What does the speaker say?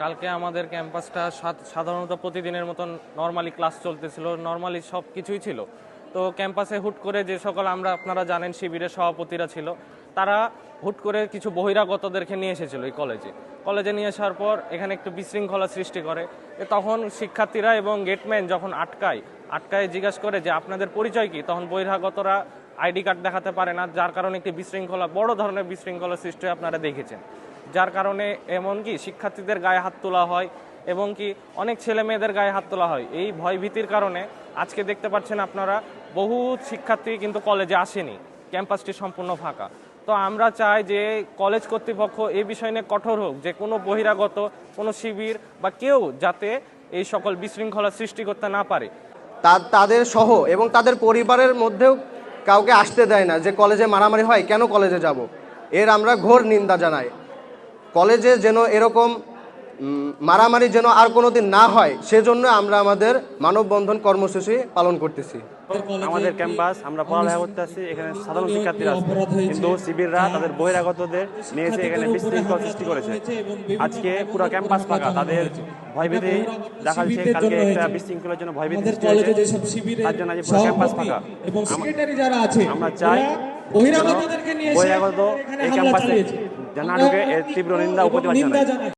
কালকে আমাদের ক্যাম্পাসটা সাধারণত প্রতিদিনের মতন নর্মালি ক্লাস চলতেছিল। নর্মালি সব কিছুই ছিল। তো ক্যাম্পাসে হুট করে যে সকল আমরা, আপনারা জানেন শিবিরের সভাপতিরা ছিল, তারা হুট করে কিছু বহিরাগতদেরকে নিয়ে এসেছিল এই কলেজে। কলেজে নিয়ে আসার পর এখানে একটু বিশৃঙ্খলা সৃষ্টি করে। তখন শিক্ষার্থীরা এবং গেটম্যান যখন আটকায় আটকায় জিজ্ঞাসা করে যে আপনাদের পরিচয় কি? তখন বহিরাগতরা আইডি কার্ড দেখাতে পারে না, যার কারণে একটি বিশৃঙ্খলা, বড় ধরনের বিশৃঙ্খলা সৃষ্টি আপনারা দেখেছেন। যার কারণে এমনকি শিক্ষার্থীদের গায়ে হাত তোলা হয় এবং কি অনেক ছেলে মেয়েদের গায়ে হাত তোলা হয়। এই ভয়ভীতির কারণে আজকে দেখতে পাচ্ছেন আপনারা বহু শিক্ষার্থী কিন্তু কলেজে আসেনি, ক্যাম্পাসটি সম্পূর্ণ ফাঁকা। তো আমরা চাই যে কলেজ কর্তৃপক্ষ এই বিষয় নিয়ে কঠোর হোক, যে কোনো বহিরাগত, কোনো শিবির বা কেউ যাতে এই সকল বিশৃঙ্খলা সৃষ্টি করতে না পারে। তাদের সহ এবং তাদের পরিবারের মধ্যেও কাউকে আসতে দেয় না যে কলেজে মারামারি হয়, কেন কলেজে যাব? এর আমরা ঘোর নিন্দা জানাই। কলেজে যেন এরকম মারামারি যেন আর কোনোদিন না হয় সেজন্য আমরা আমাদের মানববন্ধন কর্মসূচি পালন করতেছি। আমাদের ক্যাম্পাস আমরা পড়ালেখা করতে আসছি এখানে সাধারণ শিক্ষার্থীরা আছে। কিন্তু শিবিররা তাদের বহিরাগতদের নিয়ে এসে এখানে বিশৃঙ্খলা সৃষ্টি করেছে। আজকে পুরো ক্যাম্পাস ফাঁকা তাদের ভয়ভীতি দেখা যাচ্ছে কালকে একটা বিশৃঙ্খলার জন্য ভয়ভীতি সৃষ্টি হয়েছে। তার জন্য আজ পুরো ক্যাম্পাস ফাঁকা। এবং সেক্রেটারি যারা আছে আমরা চাই ওরা বহিরাগতদেরকে নিয়ে বহিরাগত এই ক্যাম্পাসে চালিয়েছে। যেন না ঢুকে এর তীব্র নিন্দা ও